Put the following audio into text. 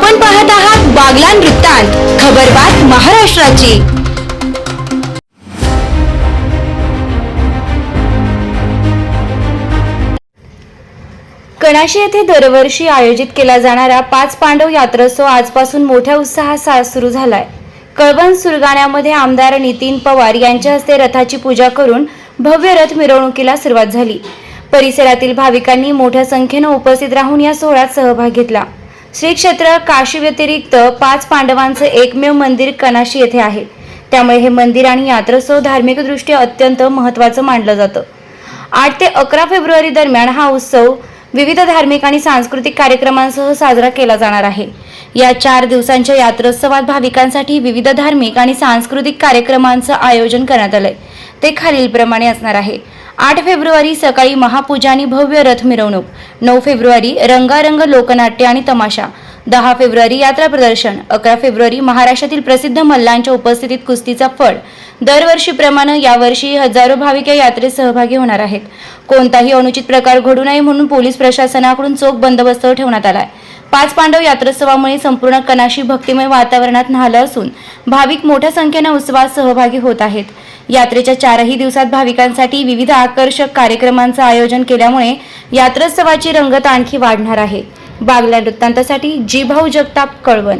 आपण पाहत आहात बागलान वृत्तांत खबरबात महाराष्ट्राची. कणाशी येथे दरवर्षी आयोजित केला जाणारा पाच पांडव यात्रोत्सव आजपासून मोठ्या उत्साहात सुरू झालाय. कळवण सुरगाण्यामध्ये आमदार नितीन पवार यांच्या हस्ते रथाची पूजा करून भव्य रथ मिरवणुकीला सुरुवात झाली. परिसरातील भाविकांनी मोठ्या संख्येनं उपस्थित राहून या सोहळ्यात सहभाग घेतला. श्री क्षेत्र काशी व्यतिरिक्त पाच पांडवांचं एकमेव मंदिर कनाशी येथे आहे. त्यामुळे हे मंदिर आणि यात्रोत्सव धार्मिकदृष्ट्या अत्यंत महत्त्वाचं मानलं जातं. आठ ते अकरा फेब्रुवारी दरम्यान हा उत्सव विविध धार्मिक आणि सांस्कृतिक कार्यक्रमांसह साजरा केला जाणार आहे. या चार दिवसांच्या यात्रोत्सवात भाविकांसाठी विविध धार्मिक आणि सांस्कृतिक कार्यक्रमांचं आयोजन करण्यात आलंय. ते खालीलप्रमाणे असणार आहे. आठ फेब्रुवारी सकाळी महापूजानी भव्य रथ मिरवणूक. नऊ फेब्रुवारी रंगारंग लोकनाट्य आणि तमाशा. दहा फेब्रुवारी यात्रा प्रदर्शन. अकरा फेब्रुवारी महाराष्ट्रातील प्रसिद्ध मल्लांच्या उपस्थितीत कुस्तीचा फळ. दरवर्षीप्रमाणे यावर्षी हजारो भाविक या यात्रेत सहभागी होणार आहेत. कोणताही अनुचित प्रकार घडू नये म्हणून पोलीस प्रशासनाकडून चोख बंदोबस्त ठेवण्यात आलाय. पाच पांडव यात्रोत्सवामुळे संपूर्ण कनाशी भक्तिमय वातावरणात न्हालं असून भाविक मोठ्या संख्येनं उत्सवात सहभागी होत आहेत. यात्रेच्या चारही दिवसात भाविकांसाठी विविध आकर्षक कार्यक्रमांचं आयोजन केल्यामुळे यात्रोत्सवाची रंगत आणखी वाढणार आहे. बागला वृत्तांतासाठी जी भाऊ जगताप कळवण.